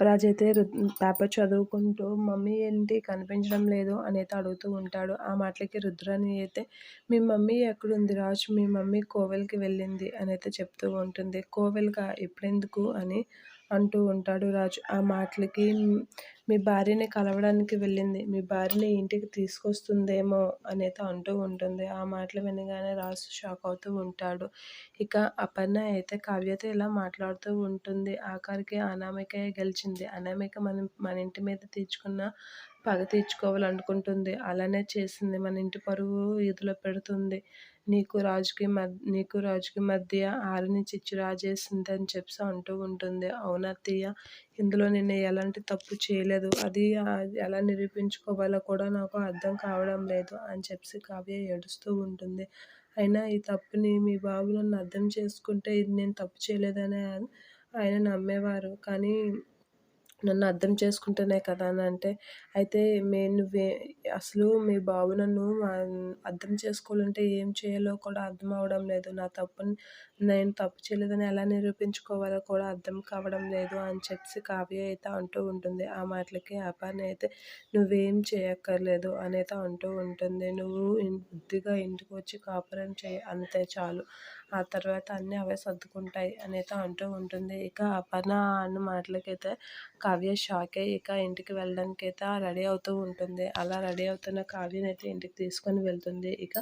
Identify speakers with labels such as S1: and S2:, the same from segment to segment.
S1: రాజు అయితే పేపర్ చదువుకుంటూ మమ్మీ ఏంటి కనిపించడం లేదు అనేది అడుగుతూ ఉంటాడు. ఆ మాటలకి రుద్రాని అయితే మీ మమ్మీ ఎక్కడుంది రాజు? మీ మమ్మీ కోవెల్కి వెళ్ళింది అనైతే చెప్తూ ఉంటుంది. కోవెల్గా ఎప్పుడెందుకు అని అంటూ ఉంటాడు రాజు. ఆ మాటలకి మీ భార్యని కలవడానికి వెళ్ళింది. మీ భార్యని ఇంటికి తీసుకొస్తుందేమో అనేది అంటూ ఉంటుంది. ఆ మాటలు వినగానే రాజు షాక్ అవుతూ ఉంటాడు. ఇక అపర్ణ అయితే కావ్యతో ఇలా మాట్లాడుతూ ఉంటుంది. ఆఖరికి అనామిక గెలిచింది. అనామిక మన మన ఇంటి మీద తీర్చుకున్న పగ తీర్చుకోవాలనుకుంటుంది. అలానే చేసింది మన ఇంటి పరువు వీధిలో పెడుతుంది. నీకు రాజుకి మధ్య నీకు రాజుకి మధ్య ఆరిని చిచ్చు రాజేసింది అని చెప్పి అంటూ ఉంటుంది. అవునా అత్తయ్య? ఇందులో నేను ఎలాంటి తప్పు చేయలేదు. అది ఎలా నిరూపించుకోవాలో కూడా నాకు అర్థం కావడం లేదు అని చెప్పి కావ్య ఏడుస్తూ ఉంటుంది. అయినా ఈ తప్పుని మీ బాబు నన్ను అర్థం చేసుకుంటే ఇది నేను తప్పు చేయలేదని ఆయన నమ్మేవారు. కానీ నన్ను అర్థం చేసుకుంటేనే కదా అని అంటే అయితే మే నువ్వే అసలు మీ బాబు నన్ను అర్థం చేసుకోవాలంటే ఏం చేయాలో కూడా అర్థం అవ్వడం లేదు. నా తప్పుని నేను తప్పు చేయలేదని ఎలా నిరూపించుకోవాలో కూడా అర్థం కావడం లేదు అని చెప్పి కావ్య అయితే అంటూ ఉంటుంది. ఆ మాటలకి అపర్ణ అయితే నువ్వేం చేయక్కర్లేదు అనేది అంటూ ఉంటుంది. నువ్వు బుద్ధిగా ఇంటికి వచ్చి కాపురం చేయి అంతే చాలు. ఆ తర్వాత అన్నీ అవే సర్దుకుంటాయి అనేది అంటూ ఉంటుంది. ఇక అపర్ణ అన్న మాటలకైతే కావ్య షాక్. అయ్యి ఇక ఇంటికి వెళ్ళడానికి అయితే రెడీ అవుతూ ఉంటుంది. అలా రెడీ అవుతున్న కావ్యని అయితే ఇంటికి తీసుకొని వెళ్తుంది. ఇక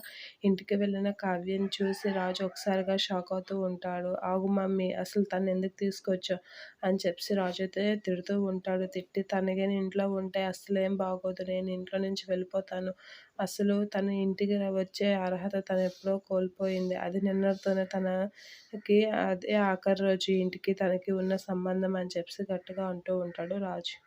S1: ఇంటికి వెళ్ళిన కావ్యని చూసి రాజు ఒకసారిగా షాక్ అవుతూ ఉంటాడు. ఆగు మమ్మీ అసలు తను ఎందుకు తీసుకొచ్చా? అని చెప్పి రాజు అయితే తిడుతూ ఉంటాడు. తిట్టి తనగా ఇంట్లో ఉంటే అసలు ఏం బాగోదు. నేను ఇంట్లో నుంచి వెళ్ళిపోతాను. అసలు తన ఇంటికి వచ్చే అర్హత తను ఎప్పుడో కోల్పోయింది. అది నిన్నటితోనే తనకి అదే ఆఖరి రోజు ఇంటికి తనకి ఉన్న సంబంధం అని చెప్పి గట్టిగా అంటూ ఉంటాడు. రాజు.